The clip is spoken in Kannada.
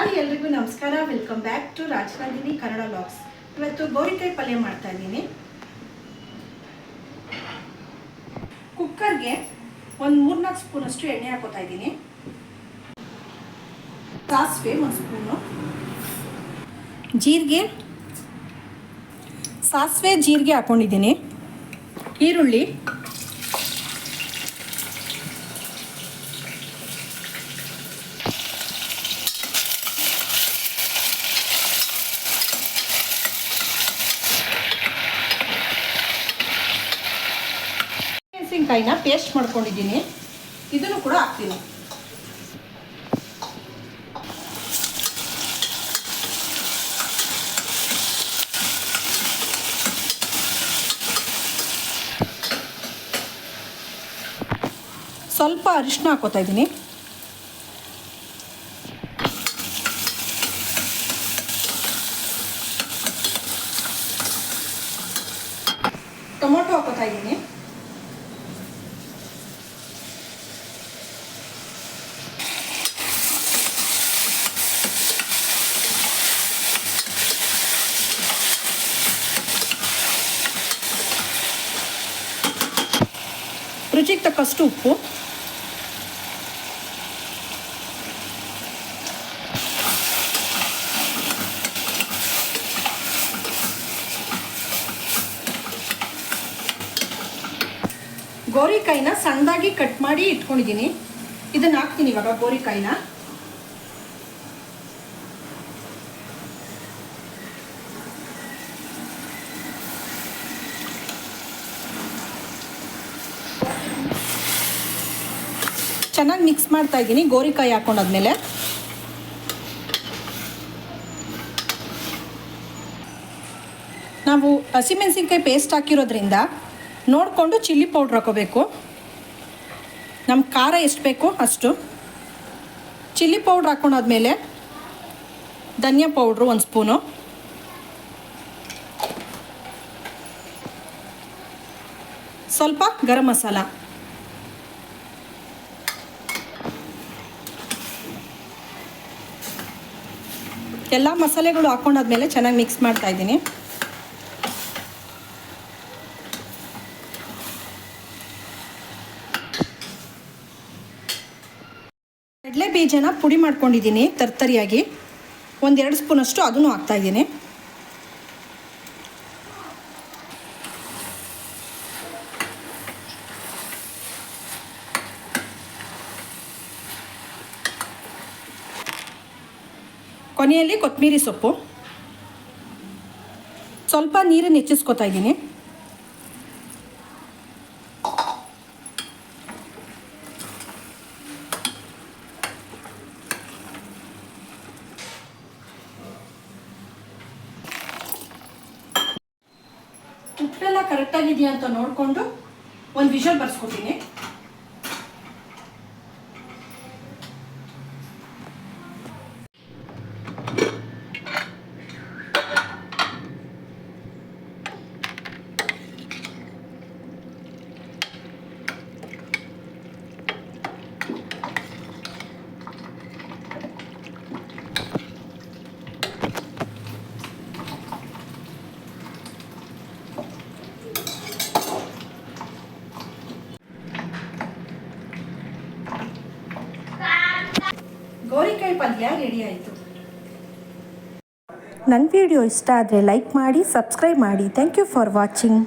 ಹಾಯ್ ಎಲ್ರಿಗೂ ನಮಸ್ಕಾರ. Welcome back to Rajanandini Kannada logs ಇವತ್ತು ಗೋರಿಕಾಯಿ ಪಲ್ಯ ಮಾಡ್ತಾ ಇದ್ದೀನಿ. ಕುಕ್ಕರ್ಗೆ ಒಂದು ಮೂರ್ನಾಲ್ಕು ಸ್ಪೂನಷ್ಟು ಎಣ್ಣೆ ಹಾಕೋತಾ ಇದ್ದೀನಿ. ಸಾಸಿವೆ ಒಂದು ಸ್ಪೂನು. ಜೀರಿಗೆ. ಸಾಸಿವೆ, ಜೀರಿಗೆ ಹಾಕೊಂಡಿದ್ದೀನಿ. ಈರುಳ್ಳಿ. ಮೆಣಸಿನ್ಕಾಯಿನ ಪೇಸ್ಟ್ ಮಾಡ್ಕೊಂಡಿದ್ದೀನಿ. ಇದನ್ನು ಕೂಡ ಹಾಕ್ತೀನಿ. ಸ್ವಲ್ಪ ಅರಿಶಿನ ಹಾಕೋತಾ ಇದ್ದೀನಿ. ಟೊಮೊಟೊ ಹಾಕೋತಾ ಇದ್ದೀನಿ. ರುಚಿಗೆ ತಕ್ಕಷ್ಟು ಉಪ್ಪು. ಗೋರಿಕಾಯಿನ ಸಣ್ಣದಾಗಿ ಕಟ್ ಮಾಡಿ ಇಟ್ಕೊಂಡಿದ್ದೀನಿ. ಇದನ್ನ ಹಾಕ್ತೀನಿ ಇವಾಗ ಗೋರಿಕಾಯಿನ. ಚೆನ್ನಾಗಿ ಮಿಕ್ಸ್ ಮಾಡ್ತಾ ಇದ್ದೀನಿ. ಗೋರಿಕಾಯಿ ಹಾಕೊಂಡಾದ್ಮೇಲೆ ನಾವು ಹಸಿಮೆಣಸಿನ್ಕಾಯಿ ಪೇಸ್ಟ್ ಹಾಕಿರೋದ್ರಿಂದ ನೋಡಿಕೊಂಡು ಚಿಲ್ಲಿ ಪೌಡ್ರ್ ಹಾಕೋಬೇಕು. ನಮ್ಮ ಖಾರ ಎಷ್ಟು ಬೇಕೋ ಅಷ್ಟು. ಚಿಲ್ಲಿ ಪೌಡ್ರ್ ಹಾಕೊಂಡಾದ್ಮೇಲೆ ಧನಿಯಾ ಪೌಡ್ರು ಒಂದು ಸ್ಪೂನು ಸ್ವಲ್ಪ ಗರಂ ಮಸಾಲ. ಎಲ್ಲ ಮಸಾಲೆಗಳು ಹಾಕೊಂಡಾದ್ಮೇಲೆ ಚೆನ್ನಾಗಿ ಮಿಕ್ಸ್ ಮಾಡ್ತಾ ಇದ್ದೀನಿ. ಕಡಲೆ ಬೀಜನ ಪುಡಿ ಮಾಡ್ಕೊಂಡಿದ್ದೀನಿ ತರ್ತರಿಯಾಗಿ. ಒಂದೆರಡು ಸ್ಪೂನಷ್ಟು ಅದನ್ನು ಹಾಕ್ತಾ ಕೊನೆಯಲ್ಲಿ ಕೊತ್ತಂಬರಿ ಸೊಪ್ಪು. ಸ್ವಲ್ಪ ನೀರನ್ನು ಹೆಚ್ಚಿಸ್ಕೊತಾ ಇದ್ದೀನಿ. ಉಪ್ಪೆಲ್ಲ ಕರೆಕ್ಟಾಗಿದೆಯಾ ಅಂತ ನೋಡಿಕೊಂಡು ಒಂದು ವಿಷಲ್ ಬರ್ಸ್ಕೊತೀನಿ. ಗೋರಿಕಾಯಿ ಪಲ್ಯ ರೆಡಿ ಆಯಿತು. ನನ್ನ ವಿಡಿಯೋ ಇಷ್ಟ ಆದರೆ ಲೈಕ್ ಮಾಡಿ ಸಬ್ಸ್ಕ್ರೈಬ್ ಮಾಡಿ. Thank you for watching